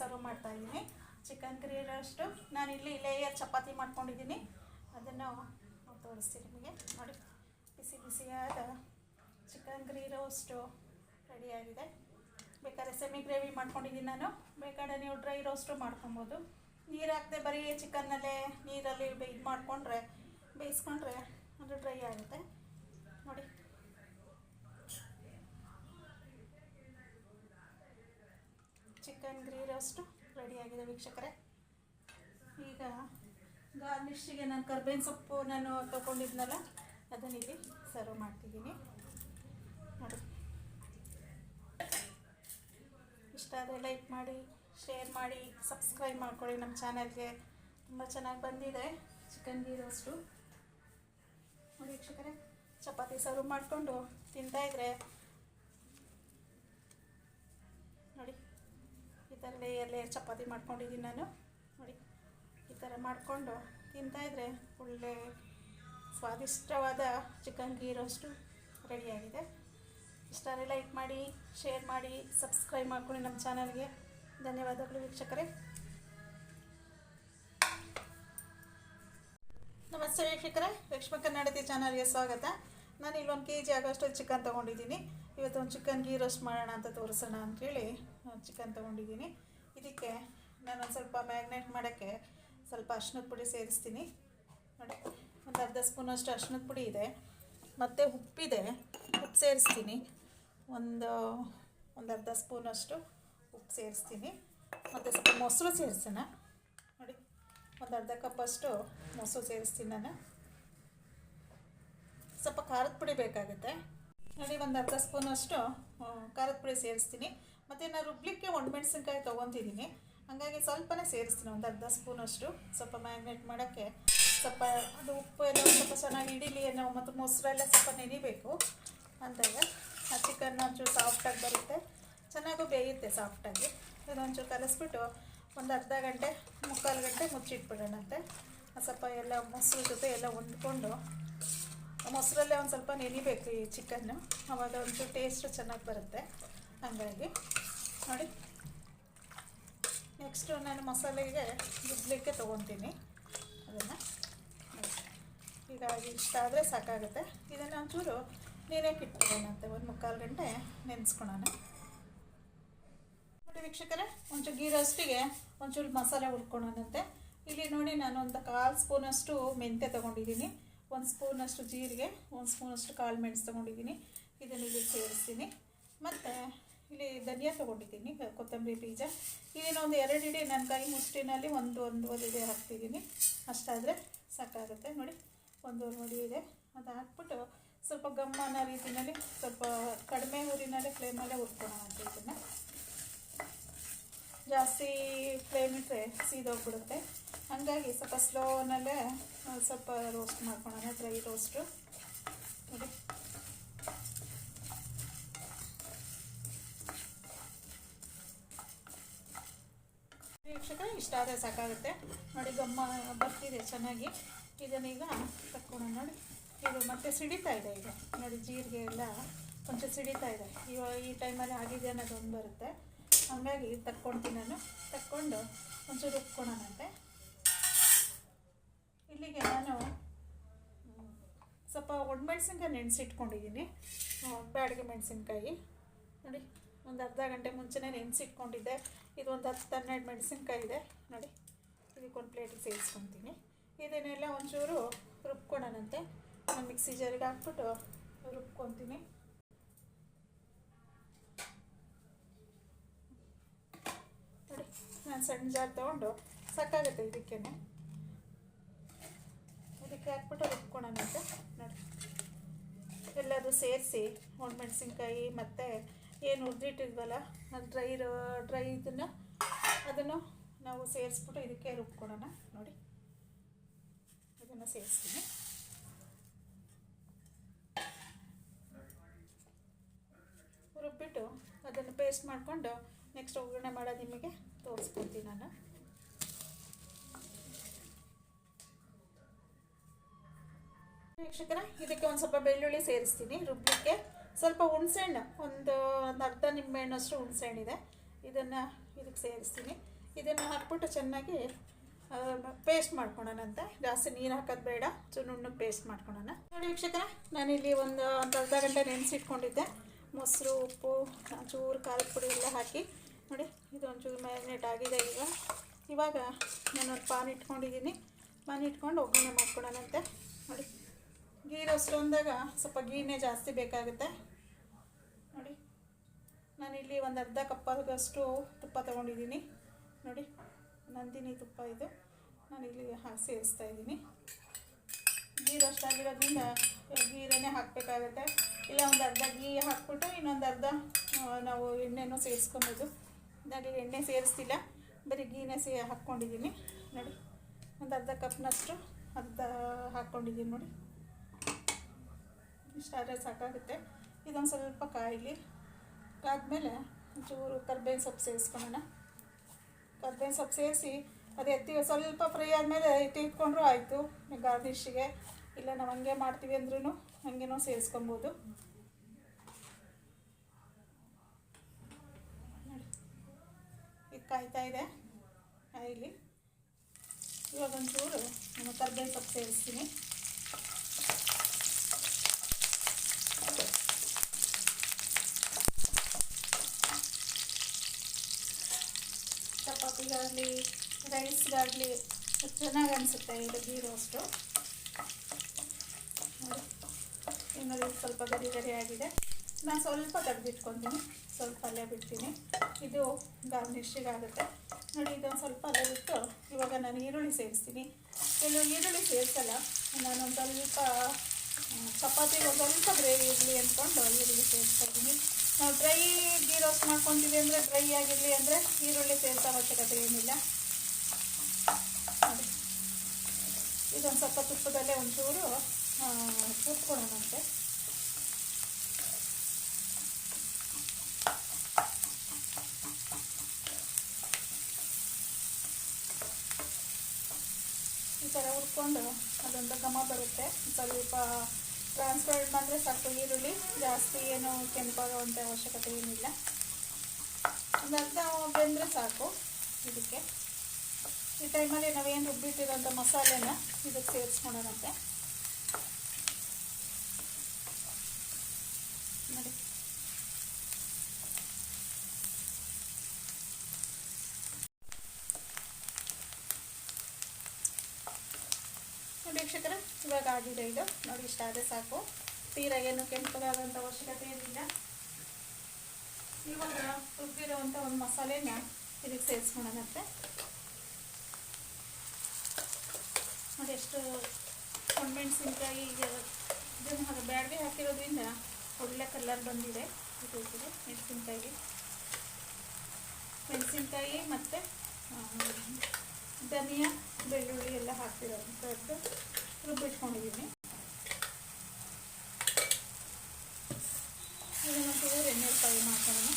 Serve ಮಾಡ್ತಾ ಇದ್ದೀನಿ. Chicken green ನಾನು ಇಲ್ಲಿ ಲೇಯರ್ ಚಪಾತಿ ಮಾಡ್ಕೊಂಡಿದ್ದೀನಿ. ಅದನ್ನು ತೋರಿಸ್ತೀನಿ ನಿಮಗೆ. ನೋಡಿ. ಬಿಸಿ ಬಿಸಿಯಾದ ಚಿಕನ್ ಗ್ರೀ ರೋಸ್ಟು ರೆಡಿಯಾಗಿದೆ ಬೇಕಾದ್ರೆ ಸೆಮಿ ಗ್ರೇವಿ ಮಾಡ್ಕೊಂಡಿದ್ದೀನಿ ನಾನು. ಬೇಕಾದ್ರೆ ನೀವು ಡ್ರೈ ರೋಸ್ಟು ಮಾಡ್ಕೊಬೋದು. ನೀರು ಹಾಕದೆ ಬರೀ ಚಿಕನ್ನಲ್ಲೇ ನೀರಲ್ಲಿ ಇದು ಮಾಡಿಕೊಂಡ್ರೆ, ಬೇಯಿಸ್ಕೊಂಡ್ರೆ ಅದು ಡ್ರೈ ಆಗುತ್ತೆ ನೋಡಿ ಚಿಕನ್ ಗ್ರೀ ರೋಸ್ಟು ಆಗಿದೆ ವೀಕ್ಷಕರೇ. ಈಗ ಗಾರ್ನಿಷ್ಗೆ ನಾನು ಕರ್ಬೇವಿನ ಸೊಪ್ಪು ನಾನು ತೊಗೊಂಡಿದ್ನಲ್ಲ, ಅದನ್ನಿಲ್ಲಿ ಸರ್ವ್ ಮಾಡ್ತಿದ್ದೀನಿ. ನೋಡಿ. ಇಷ್ಟ ಆದರೆ ಲೈಕ್ ಮಾಡಿ ಶೇರ್ ಮಾಡಿ ಸಬ್ಸ್ಕ್ರೈಬ್ ಮಾಡ್ಕೊಳ್ಳಿ ನಮ್ಮ ಚಾನಲ್ಗೆ ತುಂಬ ಚೆನ್ನಾಗಿ ಬಂದಿದೆ ಚಿಕನ್ ಗೀ ರೋಸ್ಟು ನೋಡಿ ವೀಕ್ಷಕರೇ, ಚಪಾತಿ ಸರ್ವ್ ಮಾಡಿಕೊಂಡು ತಿಂತಾಯಿದ್ರೆ ನೋಡಿ ಈ ಥರ ಚಪಾತಿ ಮಾಡ್ಕೊಂಡಿದ್ದೀನಿ ನಾನು. ನೋಡಿ, ಈ ಥರ ಮಾಡಿಕೊಂಡು ತಿಂತಾಯಿದ್ರೆ ಒಳ್ಳೆ ಸ್ವಾದಿಷ್ಟವಾದ ಚಿಕನ್ ಗೀ ರೋಸ್ಟು ರೆಡಿಯಾಗಿದೆ. ಇಷ್ಟಾರೆ ಲೈಕ್ ಮಾಡಿ ಶೇರ್ ಮಾಡಿ ಸಬ್ಸ್ಕ್ರೈಬ್ ಮಾಡ್ಕೊಳ್ಳಿ ನಮ್ಮ ಚಾನಲ್ಗೆ. ಧನ್ಯವಾದಗಳು ವೀಕ್ಷಕರೇ. ನಮಸ್ತೆ ವೀಕ್ಷಕರೇ. ಲಕ್ಷ್ಮ ಕನ್ನಡತಿ ಚಾನಲ್ಗೆ ಸ್ವಾಗತ. ನಾನು ಇಲ್ಲೊಂದು ಕೆ ಜಿ ಆಗೋಷ್ಟು ಚಿಕನ್ ತೊಗೊಂಡಿದ್ದೀನಿ. ಇವತ್ತು ಒಂದು ಚಿಕನ್ ಗೀ ರೋಸ್ಟ್ ಮಾಡೋಣ ಅಂತ ತೋರಿಸೋಣ ಅಂಥೇಳಿ ಚಿಕನ್ ತೊಗೊಂಡಿದ್ದೀನಿ. ಇದಕ್ಕೆ ನಾನು ಒಂದು ಸ್ವಲ್ಪ ಮ್ಯಾಗ್ನೇಟ್ ಮಾಡೋಕ್ಕೆ ಸ್ವಲ್ಪ ಅರ್ಶಿನದ ಪುಡಿ ಸೇರಿಸ್ತೀನಿ. ನೋಡಿ, ಒಂದು ಅರ್ಧ ಸ್ಪೂನಷ್ಟು ಅರ್ಶಿನದ ಪುಡಿ ಇದೆ. ಮತ್ತು ಉಪ್ಪಿದೆ, ಉಪ್ಪು ಸೇರಿಸ್ತೀನಿ. ಒಂದು ಒಂದು ಅರ್ಧ ಸ್ಪೂನಷ್ಟು ಉಪ್ಪು ಸೇರಿಸ್ತೀನಿ. ಮತ್ತು ಸ್ವಲ್ಪ ಮೊಸರು ಸೇರಿಸೋಣ. ನೋಡಿ, ಒಂದು ಅರ್ಧ ಕಪ್ಪಷ್ಟು ಮೊಸರು ಸೇರಿಸ್ತೀನಿ ನಾನು. ಸ್ವಲ್ಪ ಖಾರದ ಪುಡಿ ಬೇಕಾಗುತ್ತೆ. ನೋಡಿ, ಒಂದು ಅರ್ಧ ಸ್ಪೂನಷ್ಟು ಖಾರದ ಪುಡಿ ಸೇರಿಸ್ತೀನಿ. ಮತ್ತು ನಾನು ರುಬ್ಲಿಕ್ಕೆ ಒಣಮೆಣಸಿನ್ಕಾಯಿ ತೊಗೊತಿದ್ದೀನಿ ಹಾಗಾಗಿ ಸ್ವಲ್ಪನೇ ಸೇರಿಸ್ತೀನಿ, ಒಂದು ಅರ್ಧ ಸ್ಪೂನಷ್ಟು ಸ್ವಲ್ಪ ಮ್ಯಾಗ್ನೇಟ್ ಮಾಡೋಕ್ಕೆ ಸ್ವಲ್ಪ ಅದು ಉಪ್ಪು ಎಲ್ಲ ಸ್ವಲ್ಪ ಚೆನ್ನಾಗಿ ಹಿಡೀಲಿ ಅನ್ನೋ ಮತ್ತು ಮೊಸರೆಲ್ಲ ಸ್ವಲ್ಪ ನೆನಿಬೇಕು. ಅಂದಾಗ ಆ ಚಿಕನ್ ಒಂಚೂರು ಸಾಫ್ಟಾಗಿ ಬರುತ್ತೆ. ಚೆನ್ನಾಗೂ ಬೇಯುತ್ತೆ ಸಾಫ್ಟಾಗಿ ಇದೊಂಚೂರು ಕಲಿಸ್ಬಿಟ್ಟು ಒಂದು ಅರ್ಧ ಗಂಟೆ, ಮುಕ್ಕಾಲು ಗಂಟೆ ಮುಚ್ಚಿಟ್ಬಿಡೋಣಂತೆ. ಸ್ವಲ್ಪ ಎಲ್ಲ ಮೊಸರು ಜೊತೆ ಎಲ್ಲ ಹೊಂದ್ಕೊಂಡು ಮೊಸರಲ್ಲೇ ಒಂದು ಸ್ವಲ್ಪ ನೆನಿಬೇಕು ಈ ಚಿಕನ್ನು. ಅವಾಗ ಒಂಚೂರು ಟೇಸ್ಟ್ ಚೆನ್ನಾಗಿ ಬರುತ್ತೆ. ಹಾಗಾಗಿ ನೋಡಿ. ನೆಕ್ಸ್ಟು ನಾನು ಮಸಾಲೆಗೆ ರುಬ್ಲಿಕ್ಕೆ ತೊಗೊತೀನಿ. ಅದನ್ನು. ಈಗ ಇಷ್ಟ ಆದರೆ ಸಾಕಾಗುತ್ತೆ. ಇದನ್ನು ಒಂಚೂರು ನೀರಕ್ಕೆ ಇಟ್ಕೊಳ್ಳೋಣಂತೆ ಒಂದು ಮುಕ್ಕಾಲು ಗಂಟೆ ನೆನೆಸ್ಕೊಳೋಣ ನೋಡಿ ವೀಕ್ಷಕರೇ, ಒಂಚೂರು ಗೀ ರೋಸ್ಟಿಗೆ ಒಂಚೂರು ಮಸಾಲೆ ಉಳ್ಕೊಳ್ಳೋಣಂತೆ ಇಲ್ಲಿ ನೋಡಿ ನಾನು ಒಂದು ಕಾಲು ಸ್ಪೂನಷ್ಟು ಮೆಂತ್ಯ ತೊಗೊಂಡಿದ್ದೀನಿ. ಒಂದು ಸ್ಪೂನಷ್ಟು ಜೀರಿಗೆ, ಒಂದು ಸ್ಪೂನಷ್ಟು ಕಾಳು ಮೆಣಸು ತೊಗೊಂಡಿದ್ದೀನಿ. ಇದನ್ನು ಇಲ್ಲಿ ಸೇರಿಸ್ತೀನಿ. ಮತ್ತು ಇಲ್ಲಿ ಧನಿಯಾ ತೊಗೊಂಡಿದ್ದೀನಿ, ಕೊತ್ತಂಬರಿ ಬೀಜ. ಇದನ್ನು ಒಂದು ಎರಡು ಇಡೀ ನನ್ನ ಕೈ ಮುಷ್ಟಿನಲ್ಲಿ ಒಂದು ಒಂದೂವರೆ ಇದೆ ಹಾಕ್ತಿದ್ದೀನಿ. ಅಷ್ಟಾದರೆ ಸಾಕಾಗುತ್ತೆ. ನೋಡಿ, ಒಂದೂವರೆ ನೋಡಿ ಇದೆ. ಅದು ಹಾಕ್ಬಿಟ್ಟು ಸ್ವಲ್ಪ ಗಮ್ಮ ಅನ್ನೋ ರೀತಿಯಲ್ಲಿ ಸ್ವಲ್ಪ ಕಡಿಮೆ ಊರಿನಲ್ಲೇ ಫ್ಲೇಮಲ್ಲೇ ಹುರ್ಕೊಳ್ಳೋಣ ಅಂತ ಇದನ್ನು. ಜಾಸ್ತಿ ಫ್ಲೇಮ್ ಇಟ್ಟರೆ ಸೀದೋಗ್ಬಿಡುತ್ತೆ. ಹಾಗಾಗಿ ಸ್ವಲ್ಪ ಸ್ಲೋನಲ್ಲೇ ಸ್ವಲ್ಪ ರೋಸ್ಟ್ ಮಾಡ್ಕೊಳ್ಳೋಣ ಡ್ರೈ ರೋಸ್ಟು ನೋಡಿ. ವೀಕ್ಷಕ ಇಷ್ಟ ಆದರೆ ಸಾಕಾಗುತ್ತೆ. ನೋಡಿ, ಗಮ್ಮ ಬರ್ತಿದೆ ಚೆನ್ನಾಗಿ. ಇದನ್ನೀಗ ತಕ್ಕೊಳ್ಳೋಣ ನೋಡಿ. ಇದು ಮತ್ತೆ ಸಿಡಿತಾ ಇದೆ ಈಗ. ನೋಡಿ, ಜೀರಿಗೆ ಎಲ್ಲ ಕೊಂಚ ಸಿಡಿತಾ ಇದೆ. ಇವಾಗ ಈ ಟೈಮಲ್ಲಿ ಆಗಿದೆ ಅನ್ನೋದು ಒಂದು ಬರುತ್ತೆ. ಹಂಗಾಗಿ ತಕ್ಕೊಳ್ತೀನಿ ನಾನು. ತಕ್ಕೊಂಡು ಒಂಚೂರು ರುಬ್ಕೊಳೋಣಂತೆ ಇಲ್ಲಿಗೆ ನಾನು, ಸ್ವಲ್ಪ ಒಣಮೆಣ್ಸಿನ್ಕಾಯಿ ನೆನೆಸಿಟ್ಕೊಂಡಿದ್ದೀನಿ. ಬ್ಯಾಡಿಗೆ ಮೆಣಸಿನ್ಕಾಯಿ. ನೋಡಿ, ಒಂದು ಅರ್ಧ ಗಂಟೆ ಮುಂಚೆನೇ ನೆನೆಸಿಟ್ಕೊಂಡಿದ್ದೆ. ಇದು ಒಂದು ಹತ್ತು ಹನ್ನೆರಡು ಮೆಣಸಿನ್ಕಾಯಿ ಇದೆ. ನೋಡಿ, ಇದಕ್ಕೊಂದು ಪ್ಲೇಟಿಗೆ ಸೇರಿಸ್ಕೊತೀನಿ. ಇದನ್ನೆಲ್ಲ ಒಂಚೂರು ರುಬ್ಕೊಳೋಣಂತೆ ನಾನು ಮಿಕ್ಸಿ ಜಾರಿಗೆ ಹಾಕ್ಬಿಟ್ಟು ರುಬ್ಕೊತೀನಿ. ನೋಡಿ, ನಾನು ಸಣ್ಣ ಜಾರ್ ತೊಗೊಂಡು ಸಾಕಾಗುತ್ತೆ ಇದಕ್ಕೆ ಇದಕ್ಕೆ ಹಾಕ್ಬಿಟ್ಟು ಅಂತ. ನೋಡಿ ಎಲ್ಲರೂ ಸೇರಿಸಿ ಒಣಮೆಣಸಿನ್ಕಾಯಿ ಮತ್ತು ಏನು ಹುರಿದಿಟ್ಟಿದ್ವಲ್ಲ ಡ್ರೈ ಡ್ರೈ ಇದನ್ನು, ಅದನ್ನು ನಾವು ಸೇರಿಸ್ಬಿಟ್ಟು ಇದಕ್ಕೆ ರುಬ್ಕೊಳೋಣ. ನೋಡಿ. ಇದನ್ನು ಸೇರಿಸ್ತೀನಿ. ರುಬ್ಬಿಟ್ಟು ಅದನ್ನು ಪೇಸ್ಟ್ ಮಾಡಿಕೊಂಡು ನೆಕ್ಸ್ಟ್ ಒಗ್ಗರಣೆ ಮಾಡೋದು ನಿಮಗೆ ತೋರಿಸ್ಕೊಡ್ತೀನಿ ನಾನು. ವೀಕ್ಷಕರ, ಇದಕ್ಕೆ ಒಂದು ಸ್ವಲ್ಪ ಬೆಳ್ಳುಳ್ಳಿ ಸೇರಿಸ್ತೀನಿ ರುಬ್ಬಲಿಕ್ಕೆ ಸ್ವಲ್ಪ ಹುಣಸೆಹಣ್ಣು, ಒಂದು ಒಂದು ಅರ್ಧ ನಿಂಬೆಹಣ್ಣಷ್ಟು ಹುಣಸೆಹಣ್ಣಿದೆ ಇದನ್ನು ಇದಕ್ಕೆ ಸೇರಿಸ್ತೀನಿ. ಇದನ್ನು ಹಾಕ್ಬಿಟ್ಟು ಚೆನ್ನಾಗಿ ಪೇಸ್ಟ್ ಮಾಡ್ಕೊಳೋಣಂತೆ ಜಾಸ್ತಿ ನೀರು ಹಾಕೋದು ಬೇಡ ಚುನುಣ್ಣಗೆ ಪೇಸ್ಟ್ ಮಾಡ್ಕೊಳೋಣ. ನೋಡಿ ವೀಕ್ಷಕರ, ನಾನಿಲ್ಲಿ ಒಂದು ಒಂದು ಅರ್ಧ ಗಂಟೆ ನೆನೆಸಿಟ್ಕೊಂಡಿದ್ದೆ. ಮೊಸರು, ಉಪ್ಪು ಚೂರು ಖಾರದ ಪುಡಿ ಎಲ್ಲ ಹಾಕಿ. ನೋಡಿ, ಇದು ಒಂಚೂರು ಮ್ಯಾರಿನೇಟ್ ಆಗಿದೆ ಈಗ. ಇವಾಗ ನಾನೊಂದು ಪಾನ್ ಇಟ್ಕೊಂಡಿದ್ದೀನಿ. ಪಾನ್ ಇಟ್ಕೊಂಡು ಒಗ್ಗರಣೆ ಮಾಡ್ಕೊಳೋಣಂತೆ ನೋಡಿ ಗೀ ರೋಸ್ಟ್ ಸ್ವಲ್ಪ ಗೀನೇ ಜಾಸ್ತಿ ಬೇಕಾಗುತ್ತೆ. ನೋಡಿ ನಾನಿಲ್ಲಿ ಒಂದು ಅರ್ಧ ಕಪ್ಪಾಗಷ್ಟು ತುಪ್ಪ ತೊಗೊಂಡಿದ್ದೀನಿ. ನೋಡಿ, ನಂದಿನಿ ತುಪ್ಪ ಇದು. ನಾನಿಲ್ಲಿ ಹಾ, ಸೇರಿಸ್ತಾ ಇದ್ದೀನಿ. ಗೀ ರೋಸ್ಟ್ ಆಗಿರೋದ್ರಿಂದ ಹಾಕಬೇಕಾಗತ್ತೆ. ಇಲ್ಲ, ಒಂದು ಅರ್ಧ ಗೀ ಹಾಕ್ಬಿಟ್ಟು ಇನ್ನೊಂದು ಅರ್ಧ ನಾವು ಎಣ್ಣೆನೂ ಸೇರಿಸ್ಕೊಬೋದು. ನಾನಿಲ್ಲಿ ಎಣ್ಣೆ ಸೇರಿಸ್ತಿಲ್ಲ. ಬರೀ ಗೀನೇ ಸೇ, ಹಾಕ್ಕೊಂಡಿದ್ದೀನಿ. ನೋಡಿ, ಒಂದು ಅರ್ಧ ಕಪ್ನಷ್ಟು ಅರ್ಧ ಹಾಕ್ಕೊಂಡಿದ್ದೀನಿ ನೋಡಿ. ಇಷ್ಟಾದರೆ ಸಾಕಾಗುತ್ತೆ. ಇದೊಂದು ಸ್ವಲ್ಪ ಕಾಯಿಲಿ. ಆದಮೇಲೆ ಒಂಚೂರು ಕರ್ಬೇವಿನ ಸೊಪ್ಪು ಸೇರಿಸ್ಕೊಳ್ಳೋಣ. ಕರ್ಬೇವಿನ ಸೊಪ್ಪು ಸೇರಿಸಿ ಅದು ಎತ್ತಿ ಸ್ವಲ್ಪ ಫ್ರೈ ಆದಮೇಲೆ ಎತ್ತಿ ಇಟ್ಕೊಂಡ್ರೂ ಆಯಿತು. ಗಾರ್ನಿಷಿಗೆ. ಇಲ್ಲ ನಾವು ಹಂಗೆ ಮಾಡ್ತೀವಿ ಅಂದ್ರೂ ಹಂಗೇನೋ ಸೇರಿಸ್ಕೊಬೋದು. ಇದು ಕಾಯ್ತಾ ಇದೆ ಕಾಯಿಲಿ. ಇವಾಗ ಒಂಚೂರು ನಾನು ಕರ್ಬೇವಿನ ಸೊಪ್ಪು ಸೇರಿಸ್ತೀನಿ. ಚಪಾತಿಗಾಗಲಿ ರೈಸ್ಗಾಗಲಿ ಚೆನ್ನಾಗಿ ಅನಿಸುತ್ತೆ ಇದು ಗೀ ರೋಸ್ಟು ನೋಡಿ ಸ್ವಲ್ಪ ಗರಿ ಗರಿ ಆಗಿದೆ. ನಾನು ಸ್ವಲ್ಪ ತೆಗೆದಿಟ್ಕೊತೀನಿ, ಸ್ವಲ್ಪ ಅಲ್ಲೇ ಬಿಡ್ತೀನಿ. ಇದು ಗಾರ್ನಿಶಿಗಾಗುತ್ತೆ ನೋಡಿ, ಇದೊಂದು ಸ್ವಲ್ಪ ಅಲ್ಲೇ ಬಿಟ್ಟು ಇವಾಗ ನಾನು ಈರುಳ್ಳಿ ಸೇರಿಸ್ತೀನಿ. ಕೆಲವು ಈರುಳ್ಳಿ ಸೇರಿಸಲ್ಲ ನಾನೊಂದು ಸ್ವಲ್ಪ ಚಪಾತಿಗೆ ಒಂದು ಸ್ವಲ್ಪ ಗ್ರೇವಿ ಇರಲಿ ಅಂದ್ಕೊಂಡು ಈರುಳ್ಳಿ ಸೇರಿಸ್ತಾ ಇದ್ದೀನಿ ನಾವು ಡ್ರೈ ಗೀ ರೋಸ್ಟ್ ಮಾಡ್ಕೊತೀವಿ ಅಂದರೆ ಡ್ರೈ ಆಗಿರಲಿ ಅಂದರೆ ಈರುಳ್ಳಿ ಸೇರಿಸೋ ಅವಶ್ಯಕತೆ ಏನಿಲ್ಲ. ಇದೊಂದು ಸ್ವಲ್ಪ ತುಪ್ಪದಲ್ಲೇ ಒಂಚೂರು ಕೂತ್ಕೊಳ್ಳೋಣಂತೆ ಈ ಥರ ಹುರ್ಕೊಂಡು ಅದೊಂದು ಘಮ ಬರುತ್ತೆ. ಸ್ವಲ್ಪ ಟ್ರಾನ್ಸ್ಪರೆಂಟ್ ಮಾತ್ರ ಸಾಕು, ಈರುಳ್ಳಿ ಜಾಸ್ತಿ ಏನು ಕೆಂಪಾಗುವಂಥ ಅವಶ್ಯಕತೆ ಏನಿಲ್ಲ. ಒಂದು ಅರ್ಧ ಬೆಂದರೆ ಸಾಕು ಇದಕ್ಕೆ. ಈ ಟೈಮಲ್ಲಿ ನಾವೇನು ರುಬ್ಬಿಟ್ಟಿರೋಂಥ ಮಸಾಲೆನ ಇದಕ್ಕೆ ಸೇರಿಸ್ಕೊಳೋಣಂತೆ ನೋಡಿ ನೋಡಿ ವೀಕ್ಷಕರ ಇವಾಗ ಆಗಿದೆ ಇದು. ನೋಡಿ, ಇಷ್ಟ ಆದರೆ ಸಾಕು. ತೀರ ಏನು ಕೆಂಪಗಾದಂಥ ಅವಶ್ಯಕತೆ ಇರಲಿಲ್ಲ ಇವಾಗ ರುಬ್ಬಿರುವಂಥ ಒಂದು ಮಸಾಲೆನ ಇದಕ್ಕೆ ಸೇರಿಸ್ಕೊಳ್ಳೋಣತ್ತೆ ನೋಡಿ, ಎಷ್ಟು ಒಣಮೆಣಸಿನ್ಕಾಯಿ ಇದನ್ನು ಹಾಗೆ ಬ್ಯಾಡ್ಗೆ ಹಾಕಿರೋದ್ರಿಂದ ಒಳ್ಳೆ ಕಲರ್ ಬಂದಿದೆ. ಇದು ಇದೆ ಮೆಣಸಿನ್ಕಾಯಿ. ಮೆಣಸಿನ್ಕಾಯಿ ಮತ್ತು ಧನಿಯಾ, ಬೆಳ್ಳುಳ್ಳಿ ಎಲ್ಲ ಹಾಕ್ತಿರೋಂಥದ್ದು ರುಬ್ಬಿಟ್ಕೊಂಡಿದ್ದೀನಿ ಇದನ್ನು ಚೂರು ಎಣ್ಣೆ ಫ್ರೈ ಮಾಡ್ಕೊಳ್ಳೋಣ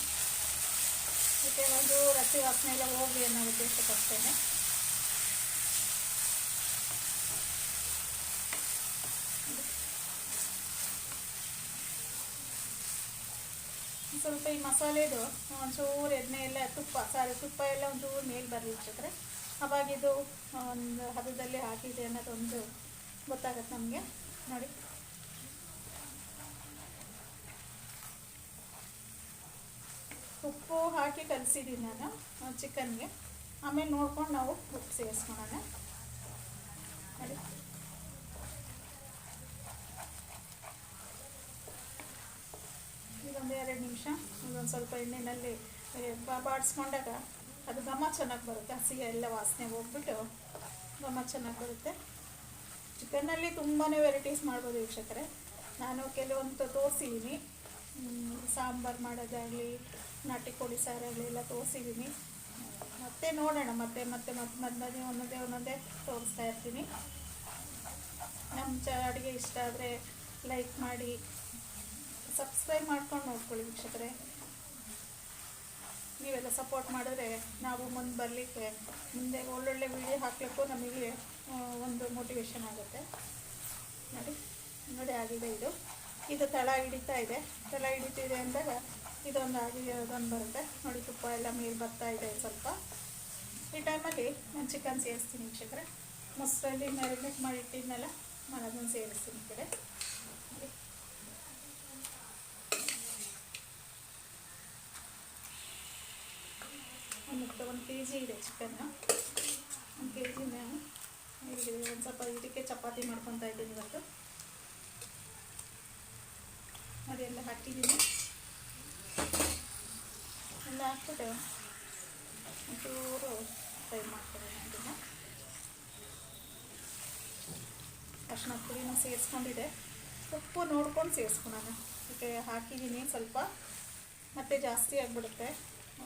ಮತ್ತು ಒಂದು ರಸಿ ವಾಸನೆ ಎಲ್ಲ ಹೋಗಲಿ ಅನ್ನೋ ಉದ್ದೇಶಕ್ಕಷ್ಟೇ ಸ್ವಲ್ಪ ಈ ಮಸಾಲೆದು ಒಂಚೂರು ಎಣ್ಣೆ ಎಲ್ಲ ತುಪ್ಪ, ಸಾರಿ, ತುಪ್ಪ ಎಲ್ಲ ಒಂಚೂರು ಮೇಲೆ ಬರಲಿ ಅವಾಗ ಇದು ಒಂದು ಹದದಲ್ಲಿ ಹಾಕಿದೆ ಅನ್ನೋದೊಂದು ಗೊತ್ತಾಗತ್ತೆ ನಮಗೆ? ನೋಡಿ. ಉಪ್ಪು ಹಾಕಿ ಕಲಸಿದ್ದೀನಿ ನಾನು ಚಿಕನ್ಗೆ. ಆಮೇಲೆ ನೋಡ್ಕೊಂಡು ನಾವು ಉಪ್ಪು ಸೇರಿಸ್ಕೊಳೋಣ. ನೋಡಿ. ಇದೊಂದು ಎರಡು ನಿಮಿಷ ಇದೊಂದು ಸ್ವಲ್ಪ ಎಣ್ಣೆಯಲ್ಲಿ ಬಾಡಿಸ್ಕೊಂಡಾಗ ಅದು ಘಮ ಚೆನ್ನಾಗಿ ಬರುತ್ತೆ. ಹಸಿಗೆ ಎಲ್ಲ ವಾಸನೆ ಹೋಗ್ಬಿಟ್ಟು ಘಮ ಚೆನ್ನಾಗಿ ಬರುತ್ತೆ. ಚಿಕನ್ನಲ್ಲಿ ತುಂಬಾ ವೆರೈಟೀಸ್ ಮಾಡ್ಬೋದು ವೀಕ್ಷಕರೇ. ನಾನು ಕೆಲವೊಂದು ತೋರಿಸಿದ್ದೀನಿ ಸಾಂಬಾರು ಮಾಡೋದಾಗಲಿ, ನಾಟಿ ಕೋಳಿ ಸಾರಾಗಲಿ ಎಲ್ಲ ತೋರಿಸಿದ್ದೀನಿ ಮತ್ತೆ ನೋಡೋಣ, ಮತ್ತೆ ಮತ್ತೆ ಮತ್ತೆ ಮಧ್ಯ ಒಂದೊಂದೇ ಒಂದೊಂದೇ ತೋರಿಸ್ತಾ ಇರ್ತೀನಿ. ನಮ್ಮ ಚ, ಅಡುಗೆ ಇಷ್ಟ ಆದರೆ ಲೈಕ್ ಮಾಡಿ ಸಬ್ಸ್ಕ್ರೈಬ್ ಮಾಡ್ಕೊಂಡು ನೋಡ್ಕೊಳ್ಳಿ ವೀಕ್ಷಕರೇ. ನೀವೆಲ್ಲ ಸಪೋರ್ಟ್ ಮಾಡಿದ್ರೆ ನಾವು ಮುಂದೆ ಬರಲಿಕ್ಕೆ, ಮುಂದೆ ಒಳ್ಳೊಳ್ಳೆ ವಿಡಿಯೋ ಹಾಕಲಿಕ್ಕೂ ನಮಗೆ ಒಂದು ಮೋಟಿವೇಶನ್ ಆಗುತ್ತೆ. ನೋಡಿ ನೋಡಿ ಆಗಿದೆ ಇದು. ಇದು ತಳ ಹಿಡಿತಾ ಇದೆ. ತಳ ಹಿಡಿತಿದೆ ಅಂದಾಗ ಇದೊಂದು ಆಗಿದೆ ಅದೊಂದು ಬರುತ್ತೆ. ನೋಡಿ, ತುಪ್ಪ ಎಲ್ಲ ಮೇಲೆ ಬರ್ತಾ ಇದೆ ಸ್ವಲ್ಪ. ಈ ಟೈಮಲ್ಲಿ ನಾನು ಚಿಕನ್ ಸೇರಿಸ್ತೀನಿ ವೀಕ್ಷಕರೆ. ಮೊಸರಲ್ಲಿ ಮ್ಯಾರಿನೇಟ್ ಮಾಡಿಟ್ಟಿದ್ನಲ್ಲ ನಾನು ಅದನ್ನು ಸೇರಿಸ್ತೀನಿ ಕಡೆ. ಒಂದು ಕೆ ಜಿ ಇದೆ ಚಿಕನ್ನು ಒಂದು ಕೆ ಜಿನ ಇದು ಒಂದು ಸ್ವಲ್ಪ ಇದಕ್ಕೆ ಚಪಾತಿ ಮಾಡ್ಕೊತಾ ಇದ್ದೀನಿ ಇವತ್ತು. ಅದೆಲ್ಲ ಹಾಕಿದ್ದೀನಿ ಎಲ್ಲ ಹಾಕ್ಬಿಟ್ಟು ಒಂಚೂರು ಫ್ರೈ ಮಾಡ್ತೀನಿ ಅದನ್ನು. ಅರ್ಶಿನ ಪುಡಿನ ಸೇರಿಸ್ಕೊಂಡಿದೆ ಉಪ್ಪು ನೋಡ್ಕೊಂಡು ಸೇರಿಸ್ಕೊಳೋಣ. ಮತ್ತೆ ಹಾಕಿದ್ದೀನಿ ಸ್ವಲ್ಪ. ಮತ್ತೆ ಜಾಸ್ತಿ ಆಗಿಬಿಡುತ್ತೆ.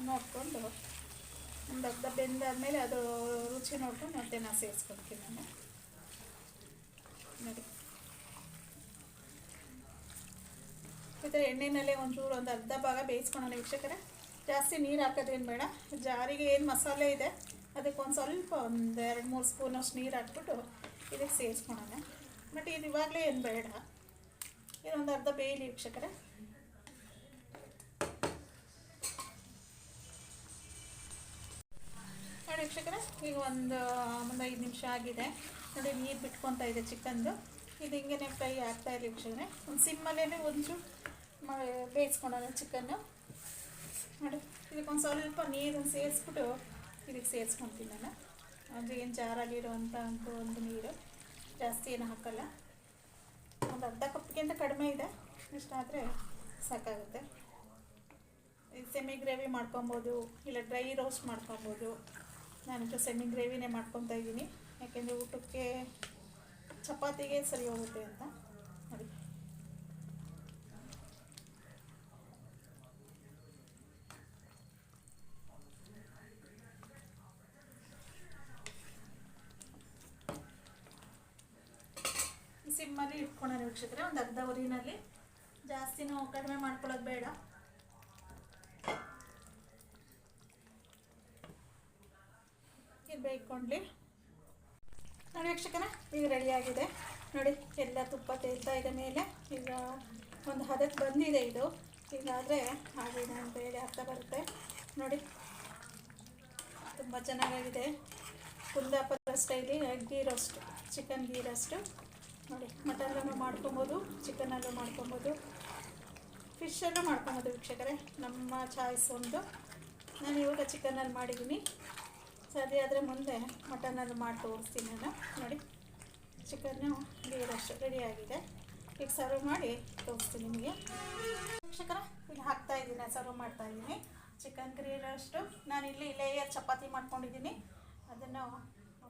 ನೋಡಿಕೊಂಡು ಒಂದು ಅರ್ಧ ಬೆಂದಾದ್ಮೇಲೆ ಅದು ರುಚಿ ನೋಡ್ಕೊಂಡು ಮತ್ತೆ ನಾನು ಸೇರಿಸ್ಕೊಡ್ತೀನಿ ನಾನು. ನೋಡಿ. ಈ ಥರ ಒಂಚೂರು ಒಂದು ಅರ್ಧ ಭಾಗ ಬೇಯಿಸ್ಕೊಳ್ಳೋಣ ವೀಕ್ಷಕರೇ. ಜಾಸ್ತಿ ನೀರು ಹಾಕೋದೇನು ಬೇಡ. ಜಾರಿಗೆ ಏನು ಮಸಾಲೆ ಇದೆ, ಅದಕ್ಕೆ ಒಂದು ಸ್ವಲ್ಪ ಒಂದು ಎರಡು ಮೂರು ಸ್ಪೂನಷ್ಟು ನೀರು ಹಾಕ್ಬಿಟ್ಟು ಇದಕ್ಕೆ ಸೇರಿಸ್ಕೊಳ್ಳೋಣ. ಬಟ್ ಇದು ಇವಾಗಲೇ ಏನು ಬೇಡ. ಇದೊಂದು ಅರ್ಧ ಬೇಯಲಿ ವೀಕ್ಷಕರೇ. ವೀಕ್ಷಕರೇ, ಈಗ ಒಂದು ಒಂದು ಐದು ನಿಮಿಷ ಆಗಿದೆ. ನೋಡಿ, ನೀರು ಬಿಟ್ಕೊತಾ ಇದೆ ಚಿಕನ್ದು ಇದು ಹಿಂಗೆ ಫ್ರೈ ಆಗ್ತಾ ಇಲ್ಲ ವೀಕ್ಷಕರೇ. ಒಂದು ಸಿಮ್ಮಲ್ಲೇ ಒಂದು ಬೇಯಿಸ್ಕೊಂಡು ಚಿಕನ್ನು ನೋಡಿ, ಇದಕ್ಕೊಂದು ಸ್ವಲ್ಪ ನೀರನ್ನು ಸೇರಿಸ್ಬಿಟ್ಟು ಇದಕ್ಕೆ ಸೇರಿಸ್ಕೊತೀನಿ ನಾನು. ಅದು ಏನು ಜಾರಾಗಿರೋವಂಥ ಅಂತ ಒಂದು ನೀರು. ಜಾಸ್ತಿ ಏನು ಹಾಕಲ್ಲ. ಒಂದು ಅರ್ಧ ಕಪ್ಗಿಂತ ಕಡಿಮೆ ಇದೆ. ಇಷ್ಟಾದರೆ ಸಾಕಾಗುತ್ತೆ. ಸೆಮಿ ಗ್ರೇವಿ ಮಾಡ್ಕೊಬೋದು, ಇಲ್ಲ ಡ್ರೈ ರೋಸ್ಟ್ ಮಾಡ್ಕೊಬೋದು. ನಾನು ಸೆಮಿ ಗ್ರೇವಿನೇ ಮಾಡ್ಕೊತಾ ಇದ್ದೀನಿ. ಯಾಕೆಂದರೆ ಊಟಕ್ಕೆ ಚಪಾತಿಗೆ ಸರಿ ಹೋಗುತ್ತೆ ಅಂತ. ನೋಡಿ. ಸಿಮ್ಮಲ್ಲಿ ಇಟ್ಕೊಳ್ಳೋಣ ವೀಕ್ಷಕರೆ. ಒಂದು ಅರ್ಧ ಉರಿನಲ್ಲಿ ಜಾಸ್ತಿನೂ ಕಡಿಮೆ ಮಾಡ್ಕೊಳ್ಳೋದು ಬೇಡ. ಬೇಯ್ಕೊಂಡ್ಲಿ ನೋಡಿ ವೀಕ್ಷಕನ ಈಗ ರೆಡಿಯಾಗಿದೆ ನೋಡಿ, ಎಲ್ಲ ತುಪ್ಪ ತೇಲ್ತಾ ಇದೆ ಮೇಲೆ. ಈಗ ಒಂದು ಹದಕ್ಕೆ ಬಂದಿದೆ ಇದು. ಈಗಾದರೆ ಆಗಿದೆ ಅಂತ ಹೇಳಿ ಅರ್ಥ ಬರುತ್ತೆ. ನೋಡಿ, ತುಂಬ ಚೆನ್ನಾಗಾಗಿದೆ. Kundapura ಸ್ಟೈಲಿ ghee roast chicken ghee roast ನೋಡಿ, ಮಟನಲ್ಲೂ ಮಾಡ್ಕೊಬೋದು ಚಿಕನಲ್ಲೂ ಮಾಡ್ಕೊಬೋದು. ಫಿಶಲ್ಲೂ ಮಾಡ್ಕೊಬೋದು ವೀಕ್ಷಕರೇ, ನಮ್ಮ ಚಾಯ್ಸ್ ಒಂದು. ನಾನು ಇವಾಗ ಚಿಕನಲ್ಲಿ ಮಾಡಿದ್ದೀನಿ. ಸರಿ ಆದರೆ ಮುಂದೆ ಮಟನಲ್ಲಿ ಮಾಡಿ ತೋರಿಸ್ತೀನಿ ನಾನು ನೋಡಿ ಚಿಕನ್ನು ಬೇರಷ್ಟು ರೆಡಿಯಾಗಿದೆ ಈಗ ಸರ್ವ್ ಮಾಡಿ ತೋರಿಸ್ತೀನಿ ನಿಮಗೆ. ವೀಕ್ಷಕರ ಈಗ ಹಾಕ್ತಾ ಇದ್ದೀನಿ ಸರ್ವ್ ಮಾಡ್ತಾ ಇದ್ದೀನಿ. ಚಿಕನ್ ಗ್ರೀ ರೋಸ್ಟು ನಾನು ಇಲ್ಲಿ ಲೇಯರ್ ಚಪಾತಿ ಮಾಡ್ಕೊಂಡಿದ್ದೀನಿ. ಅದನ್ನು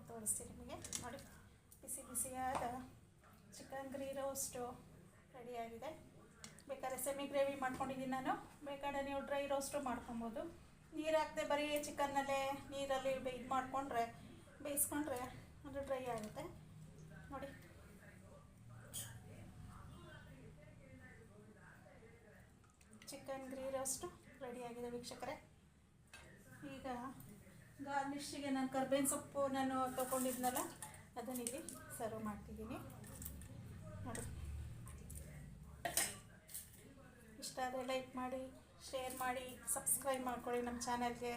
ತೋರಿಸ್ತೀನಿ ನಿಮಗೆ. ನೋಡಿ, ಬಿಸಿ ಬಿಸಿಯಾದ ಚಿಕನ್ ಗ್ರೀ ರೋಸ್ಟು ರೆಡಿಯಾಗಿದೆ ಬೇಕಾದ್ರೆ ಸೆಮಿ ಗ್ರೇವಿ ಮಾಡ್ಕೊಂಡಿದ್ದೀನಿ ನಾನು. ಬೇಕಾದ್ರೆ ನೀವು ಡ್ರೈ ರೋಸ್ಟು ಮಾಡ್ಕೊಬೋದು. ನೀರು ಹಾಕದೆ ಬರೀ ಚಿಕನ್ನಲ್ಲೇ ನೀರಲ್ಲಿ ಇದು ಮಾಡಿಕೊಂಡ್ರೆ, ಬೇಯಿಸ್ಕೊಂಡ್ರೆ ಅದು ಡ್ರೈ ಆಗುತ್ತೆ. ನೋಡಿ. ಚಿಕನ್ ಗ್ರೀ ರೋಸ್ಟು ಆಗಿದೆ ವೀಕ್ಷಕರೇ. ಈಗ ಗಾರ್ನಿಷ್ಗೆ ನಾನು ಕರ್ಬೇವಿನ ಸೊಪ್ಪು ನಾನು ತಗೊಂಡಿದ್ನಲ್ಲ, ಅದನ್ನ ಇಲ್ಲಿ ಸರ್ವ್ ಮಾಡ್ತಿದ್ದೀನಿ. ನೋಡಿ. ಇಷ್ಟ ಆದರೆ ಲೈಕ್ ಮಾಡಿ. ಶೇರ್ ಮಾಡಿ ಸಬ್ಸ್ಕ್ರೈಬ್ ಮಾಡ್ಕೊಳ್ಳಿ ನಮ್ಮ ಚಾನಲ್ಗೆ.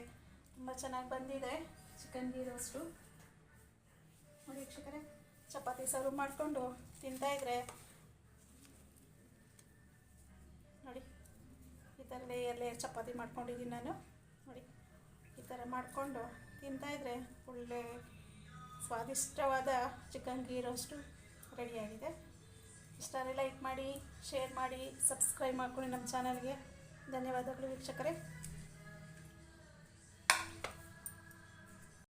ತುಂಬ ಚೆನ್ನಾಗಿ ಬಂದಿದೆ ಚಿಕನ್ ಗೀ ರೋಸ್ಟು ನೋಡಿ ವೀಕ್ಷಕರೇ, ಚಪಾತಿ ಸರ್ವ್ ಮಾಡಿಕೊಂಡು ತಿಂತಾಯಿದ್ರೆ ನೋಡಿ, ಈ ಥರ ಲೇಯರ್ ಚಪಾತಿ ಮಾಡ್ಕೊಂಡಿದ್ದೀನಿ ನಾನು. ನೋಡಿ, ಈ ಥರ ಮಾಡಿಕೊಂಡು ತಿಂತಾಯಿದ್ರೆ ಒಳ್ಳೆ ಸ್ವಾದಿಷ್ಟವಾದ ಚಿಕನ್ ಗೀ ರೋಸ್ಟು ರೆಡಿಯಾಗಿದೆ ಇಷ್ಟ ಲೈಕ್ ಮಾಡಿ ಶೇರ್ ಮಾಡಿ ಸಬ್ಸ್ಕ್ರೈಬ್ ಮಾಡ್ಕೊಳ್ಳಿ ನಮ್ಮ ಚಾನಲ್ಗೆ. ಧನ್ಯವಾದಗಳು ವೀಕ್ಷಕರೇ.